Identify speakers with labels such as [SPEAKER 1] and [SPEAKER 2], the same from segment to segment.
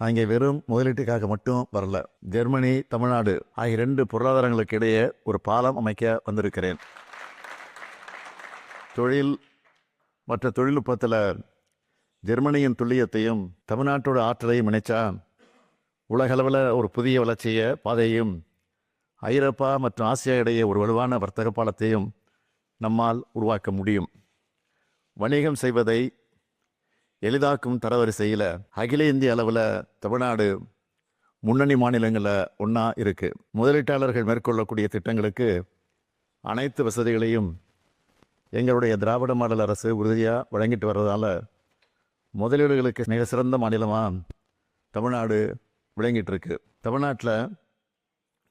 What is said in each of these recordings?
[SPEAKER 1] நான் இங்கே வெறும் முதலீட்டுக்காக மட்டும் வரல. ஜெர்மனி தமிழ்நாடு ஆகிய ரெண்டு பொருளாதாரங்களுக்கு இடையே ஒரு பாலம் அமைக்க வந்திருக்கிறேன். தொழில் மற்ற தொழில்நுட்பத்தில் ஜெர்மனியின் துல்லியத்தையும் தமிழ்நாட்டோட ஆற்றலையும் இணைச்சா உலகளவில் ஒரு புதிய வளர்ச்சிய பாதையையும் ஐரோப்பா மற்றும் ஆசியா இடையே ஒரு வலுவான வர்த்தக பாலத்தையும் நம்மால் உருவாக்க முடியும். வணிகம் செய்வதை எளிதாக்கும் தரவரிசையில் அகில இந்திய அளவில் தமிழ்நாடு முன்னணி மாநிலங்களில் ஒன்றா இருக்குது முதலீட்டாளர்கள் மேற்கொள்ளக்கூடிய திட்டங்களுக்கு அனைத்து வசதிகளையும் எங்களுடைய திராவிட மாடல் அரசு உறுதியாக வழங்கிட்டு வர்றதால முதலீடுகளுக்கு மிக சிறந்த மாநிலமாக தமிழ்நாடு விளங்கிட்டுருக்கு தமிழ்நாட்டில்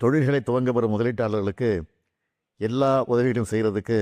[SPEAKER 1] தொழில்களை துவங்க வரும் முதலீட்டாளர்களுக்கு எல்லா உதவிகளும் செய்கிறதுக்கு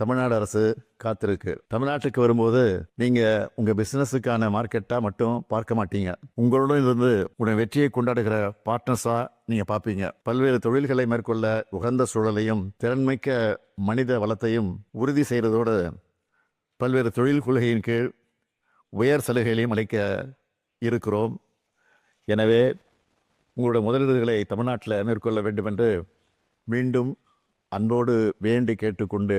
[SPEAKER 1] தமிழ்நாடு அரசு காத்திருக்கு. தமிழ்நாட்டுக்கு வரும்போது நீங்கள் உங்கள் பிஸ்னஸுக்கான மார்க்கெட்டாக மட்டும் பார்க்க மாட்டீங்க. உங்களுடன் இருந்து உடைய வெற்றியை கொண்டாடுகிற பார்ட்னர்ஸாக நீங்கள் பார்ப்பீங்க. பல்வேறு தொழில்களை மேற்கொள்ள உகந்த சூழலையும் திறன்மிக்க மனித வளத்தையும் உறுதி செய்கிறதோடு பல்வேறு தொழில் கொள்கையின் கீழ் உயர் சலுகைகளையும் அளிக்க இருக்கிறோம். எனவே உங்களுடைய முதலீடுகளை தமிழ்நாட்டில் மேற்கொள்ள வேண்டும் என்று மீண்டும் அன்போடு வேண்டி கேட்டுக்கொண்டு